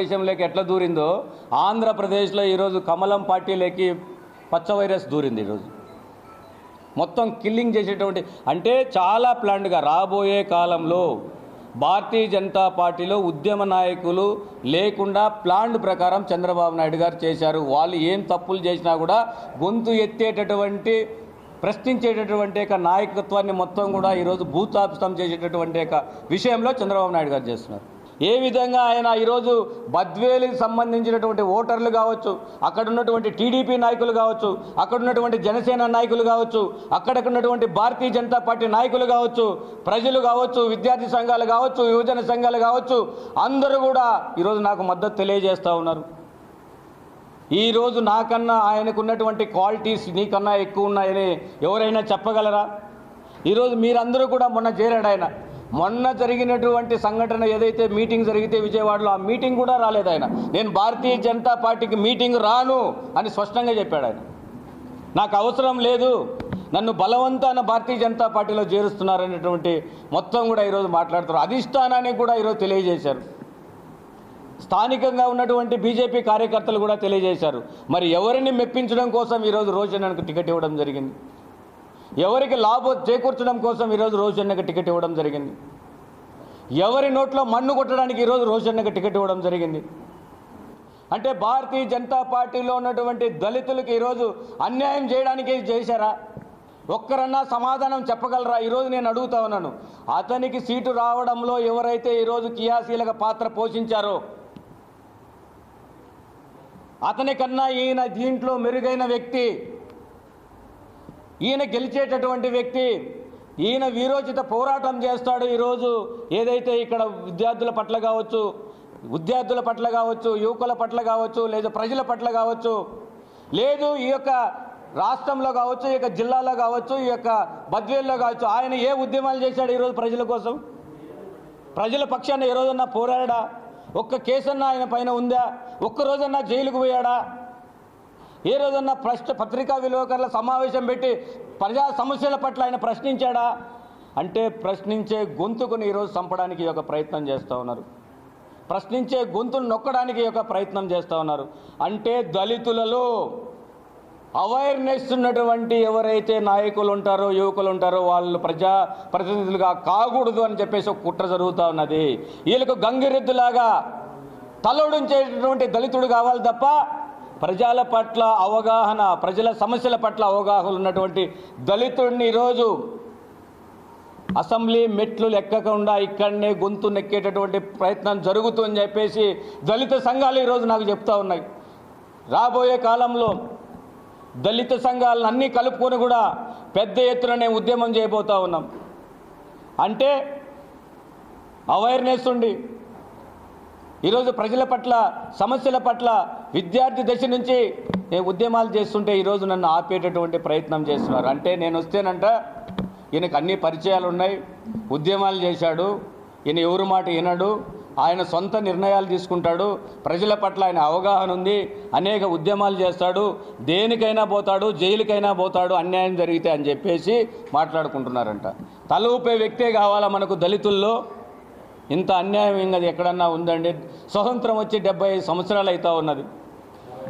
భారతదేశంలోకి ఎట్లా దూరిందో ఆంధ్రప్రదేశ్లో ఈరోజు కమలం పార్టీలోకి పచ్చ వైరస్ దూరింది ఈరోజు. మొత్తం కిల్లింగ్ చేసేటువంటి అంటే చాలా ప్లాండ్గా రాబోయే కాలంలో భారతీయ జనతా పార్టీలో ఉద్యమ నాయకులు లేకుండా ప్లాండ్ ప్రకారం చంద్రబాబు నాయుడు గారు చేశారు. వాళ్ళు ఏం తప్పులు చేసినా కూడా గొంతు ఎత్తేటటువంటి ప్రశ్నించేటటువంటి యొక్క నాయకత్వాన్ని మొత్తం కూడా ఈరోజు భూతాపితం చేసేటటువంటి యొక్క విషయంలో చంద్రబాబు నాయుడు గారు చేస్తున్నారు. ఏ విధంగా ఆయన ఈరోజు బద్వేలికి సంబంధించినటువంటి ఓటర్లు కావచ్చు అక్కడ ఉన్నటువంటి టీడీపీ నాయకులు కావచ్చు అక్కడ ఉన్నటువంటి జనసేన నాయకులు కావచ్చు అక్కడ ఉన్నటువంటి భారతీయ జనతా పార్టీ నాయకులు కావచ్చు ప్రజలు కావచ్చు విద్యార్థి సంఘాలు కావచ్చు యువజన సంఘాలు కావచ్చు అందరూ కూడా ఈరోజు నాకు మద్దతు తెలియజేస్తూ ఉన్నారు. ఈరోజు నాకన్నా ఆయనకున్నటువంటి క్వాలిటీస్ నీకన్నా ఎక్కువ ఉన్నాయని ఎవరైనా చెప్పగలరా? ఈరోజు మీరందరూ కూడా మొన్న చేరాడు ఆయన. మొన్న జరిగినటువంటి సంఘటన ఏదైతే మీటింగ్ జరిగితే విజయవాడలో ఆ మీటింగ్ కూడా రాలేదు ఆయన. నేను భారతీయ జనతా పార్టీకి మీటింగ్ రాను అని స్పష్టంగా చెప్పాడు ఆయన. నాకు అవసరం లేదు. నన్ను బలవంతాన భారతీయ జనతా పార్టీలో చేరుస్తున్నారనేటువంటి మొత్తం కూడా ఈరోజు మాట్లాడుతున్నారు. అధిష్టానానికి కూడా ఈరోజు తెలియజేశారు. స్థానికంగా ఉన్నటువంటి బీజేపీ కార్యకర్తలు కూడా తెలియజేశారు. మరి ఎవరిని మెప్పించడం కోసం ఈరోజు రోషన్నకు టికెట్ ఇవ్వడం జరిగింది? ఎవరికి లాభం చేకూర్చడం కోసం ఈరోజు రోషన్నకు టికెట్ ఇవ్వడం జరిగింది. ఎవరి నోట్లో మన్ను కొట్టడానికి ఈరోజు రోషన్నకు టికెట్ ఇవ్వడం జరిగింది. అంటే భారతీయ జనతా పార్టీలో ఉన్నటువంటి దళితులకు ఈరోజు అన్యాయం చేయడానికి చేశారా? ఒక్కరన్నా సమాధానం చెప్పగలరా? ఈరోజు నేను అడుగుతా ఉన్నాను. అతనికి సీటు రావడంలో ఎవరైతే ఈరోజు క్రియాశీలక పాత్ర పోషించారో అతని కన్నా ఈయన దీంట్లో మెరుగైన వ్యక్తి ఈయన గెలిచేటటువంటి వ్యక్తి ఈయన వీరోచిత పోరాటం చేస్తాడు ఈరోజు. ఏదైతే ఇక్కడ విద్యార్థుల పట్ల కావచ్చు విద్యార్థుల పట్ల కావచ్చు యువకుల పట్ల కావచ్చు లేదా ప్రజల పట్ల కావచ్చు లేదు ఈ యొక్క రాష్ట్రంలో కావచ్చు ఈ యొక్క జిల్లాలో కావచ్చు ఈ యొక్క బద్వేల్లో కావచ్చు ఆయన ఏ ఉద్యమాలు చేశాడు ఈరోజు ప్రజల కోసం? ప్రజల పక్షాన ఏ రోజన్నా పోరాడా? ఒక్క కేసన్నా ఆయన పైన ఉందా? ఒక్క రోజన్నా జైలుకు పోయాడా? ఏ రోజన్నా ప్రశ్న పత్రికా విలేకరుల సమావేశం పెట్టి ప్రజా సమస్యల పట్ల ఆయన ప్రశ్నించాడా? అంటే ప్రశ్నించే గొంతుకుని ఈరోజు చంపడానికి ఒక యొక్క ప్రయత్నం చేస్తూ ఉన్నారు. ప్రశ్నించే గొంతును నొక్కడానికి ఒక యొక్క ప్రయత్నం చేస్తూ ఉన్నారు. అంటే దళితులలో అవేర్నెస్ ఉన్నటువంటి ఎవరైతే నాయకులు ఉంటారో యువకులు ఉంటారో వాళ్ళు ప్రజా ప్రతినిధులుగా కాకూడదు అని చెప్పేసి ఒక కుట్ర జరుగుతూ ఉన్నది. వీళ్ళకు గంగిరెద్దులాగా తలొడించేటటువంటి దళితుడు కావాలి తప్ప ప్రజల పట్ల అవగాహన ప్రజల సమస్యల పట్ల అవగాహన ఉన్నటువంటి దళితుడిని ఈరోజు అసెంబ్లీ మెట్లు లెక్కకుండా ఇక్కడనే గొంతు నెక్కేటటువంటి ప్రయత్నం జరుగుతుందని చెప్పేసి దళిత సంఘాలు ఈరోజు నాకు చెప్తా ఉన్నాయి. రాబోయే కాలంలో దళిత సంఘాలను అన్నీ కలుపుకొని కూడా పెద్ద ఎత్తున నేను ఉద్యమం చేయబోతా ఉన్నాం. అంటే అవేర్నెస్ ఉండి ఈరోజు ప్రజల పట్ల సమస్యల పట్ల విద్యార్థి దశ నుంచి నేను ఉద్యమాలు చేస్తుంటే ఈరోజు నన్ను ఆపేటటువంటి ప్రయత్నం చేస్తున్నారు. అంటే నేను వస్తేనంట ఈయనకు అన్ని పరిచయాలు ఉన్నాయి ఉద్యమాలు చేశాడు ఈయన ఎవరి మాట వినడు ఆయన సొంత నిర్ణయాలు తీసుకుంటాడు ప్రజల పట్ల ఆయన అవగాహన ఉంది అనేక ఉద్యమాలు చేస్తాడు దేనికైనా పోతాడు జైలుకైనా పోతాడు అన్యాయం జరిగితే అని చెప్పేసి మాట్లాడుకుంటున్నారంట. తల ఊపే వ్యక్తే కావాలా మనకు దళితుల్లో? ఇంత అన్యాయం ఇంకా ఎక్కడన్నా ఉందండి? స్వతంత్రం వచ్చి డెబ్బై ఐదు సంవత్సరాలు అవుతా ఉన్నది.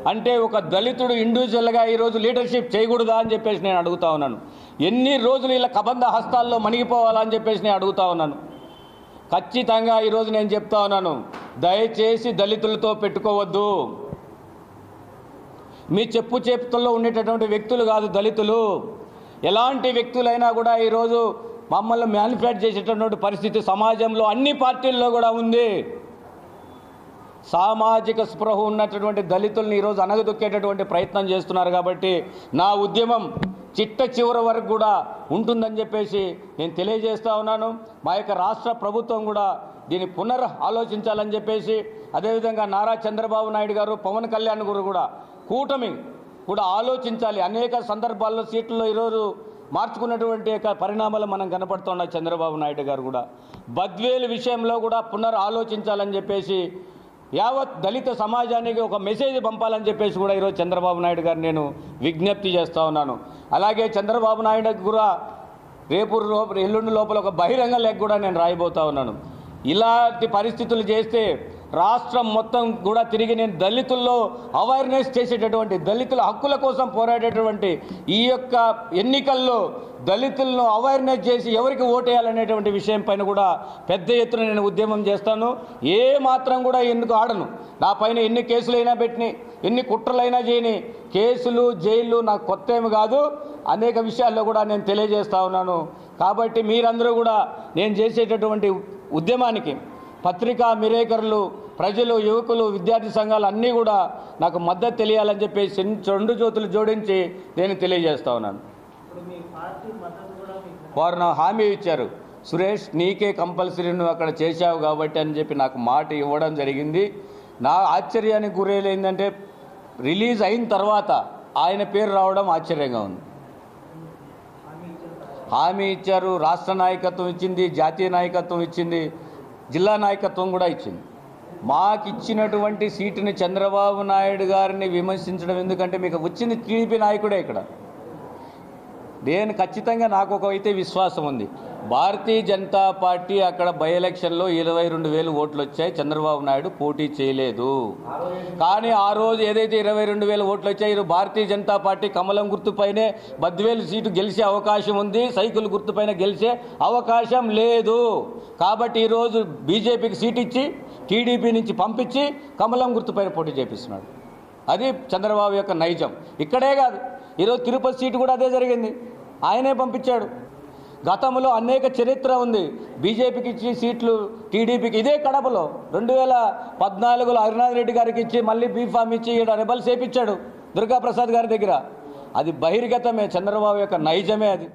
అంటే ఒక దళితుడు ఇండివిజువల్గా ఈరోజు లీడర్షిప్ చేయకూడదా అని చెప్పేసి నేను అడుగుతా ఉన్నాను. ఎన్ని రోజులు ఇలా కబంధ హస్తాల్లో మణిగిపోవాలా అని చెప్పేసి నేను అడుగుతా ఉన్నాను. ఖచ్చితంగా ఈరోజు నేను చెప్తా ఉన్నాను దయచేసి దళితులతో పెట్టుకోవద్దు. మీ చెప్పు చేపుతుల్లో ఉండేటటువంటి వ్యక్తులు కాదు దళితులు. ఎలాంటి వ్యక్తులైనా కూడా ఈరోజు మమ్మల్ని మ్యానిఫ్యాక్చర్ చేసేటటువంటి పరిస్థితి సమాజంలో అన్ని పార్టీల్లో కూడా ఉంది. సామాజిక స్పృహ ఉన్నటువంటి దళితుల్ని ఈరోజు అనగదొక్కేటటువంటి ప్రయత్నం చేస్తున్నారు కాబట్టి నా ఉద్యమం చిట్ట చివరి వరకు కూడా ఉంటుందని చెప్పేసి నేను తెలియజేస్తూ ఉన్నాను. మా యొక్క రాష్ట్ర ప్రభుత్వం కూడా దీన్ని పునర్ ఆలోచించాలని చెప్పేసి అదేవిధంగా నారా చంద్రబాబు నాయుడు గారు పవన్ కళ్యాణ్ గారు కూడా కూటమి కూడా ఆలోచించాలి. అనేక సందర్భాల్లో సీట్లలో ఈరోజు మార్చుకున్నటువంటి యొక్క పరిణామాలు మనం కనపడుతున్న చంద్రబాబు నాయుడు గారు కూడా. బద్వేలు విషయంలో కూడా పునర్ ఆలోచించాలని చెప్పేసి యావత్ దళిత సమాజానికి ఒక మెసేజ్ పంపాలని చెప్పేసి కూడా ఈరోజు చంద్రబాబు నాయుడు గారు నేను విజ్ఞప్తి చేస్తూ ఉన్నాను. అలాగే చంద్రబాబు నాయుడు కూడా రేపు లోపల ఎల్లుండి లోపల ఒక బహిరంగ లెగ్ కూడా నేను రాయబోతా ఉన్నాను. ఇలాంటి పరిస్థితులు చేస్తే రాష్ట్రం మొత్తం కూడా తిరిగి నేను దళితుల్లో అవేర్నెస్ చేసేటటువంటి దళితుల హక్కుల కోసం పోరాడేటటువంటి ఈ యొక్క ఎన్నికల్లో దళితులను అవేర్నెస్ చేసి ఎవరికి ఓటేయాలనేటువంటి విషయం పైన కూడా పెద్ద ఎత్తున నేను ఉద్యమం చేస్తాను. ఏ మాత్రం కూడా ఎందుకు ఆడను. నా పైన ఎన్ని కేసులైనా పెట్టినాయి ఎన్ని కుట్రలైనా చేయని కేసులు జైళ్ళు నాకు కొత్త ఏమి కాదు. అనేక విషయాల్లో కూడా నేను తెలియజేస్తా ఉన్నాను. కాబట్టి మీరందరూ కూడా నేను చేసేటటువంటి ఉద్యమానికి పత్రికా మిరేకరులు ప్రజలు యువకులు విద్యార్థి సంఘాలు అన్నీ కూడా నాకు మద్దతు తెలియాలని చెప్పేసి రెండు జ్యోతులు జోడించి నేను తెలియజేస్తా ఉన్నాను. వారు నా హామీ ఇచ్చారు. సురేష్ నీకే కంపల్సరీ నువ్వు అక్కడ చేశావు కాబట్టి అని చెప్పి నాకు మాట ఇవ్వడం జరిగింది. నా ఆశ్చర్యానికి గురేది ఏంటంటే రిలీజ్ అయిన తర్వాత ఆయన పేరు రావడం ఆశ్చర్యంగా ఉంది. హామీ ఇచ్చారు. రాష్ట్ర నాయకత్వం ఇచ్చింది జాతీయ నాయకత్వం ఇచ్చింది. జిల్లా నాయకత్వం కూడా ఇచ్చింది. మాకు ఇచ్చినటువంటి సీటుని చంద్రబాబు నాయుడు గారిని విమర్శించడం ఎందుకంటే మీకు వచ్చింది టీడీపీ నాయకుడే ఇక్కడ. నేను ఖచ్చితంగా నాకు ఒక అయితే విశ్వాసం ఉంది. భారతీయ జనతా పార్టీ అక్కడ బై ఎలక్షన్లో ఇరవై రెండు వేలు ఓట్లు వచ్చాయి. చంద్రబాబు నాయుడు పోటీ చేయలేదు. కానీ ఆ రోజు ఏదైతే ఇరవై రెండు వేల ఓట్లు వచ్చాయో భారతీయ జనతా పార్టీ కమలం గుర్తుపైనే బద్వేలు సీటు గెలిచే అవకాశం ఉంది. సైకిల్ గుర్తుపైన గెలిచే అవకాశం లేదు. కాబట్టి ఈరోజు బీజేపీకి సీట్ ఇచ్చి టీడీపీ నుంచి పంపించి కమలం గుర్తుపైన పోటీ చేపిస్తున్నాడు. అది చంద్రబాబు యొక్క నైజం. ఇక్కడే కాదు. ఈరోజు తిరుపతి సీటు కూడా అదే జరిగింది. ఆయనే పంపించాడు. గతంలో అనేక చరిత్ర ఉంది. బీజేపీకి ఇచ్చి సీట్లు టీడీపీకి ఇదే కడపలో. రెండు వేల పద్నాలుగులో హరినాథ్ రెడ్డి గారికి ఇచ్చి మళ్ళీ బీఫామ్ ఇచ్చి ఈడ రెబల్స్ సేపిచ్చాడు దుర్గాప్రసాద్ గారి దగ్గర. అది బహిర్గతమే చంద్రబాబు యొక్క నైజమే అది.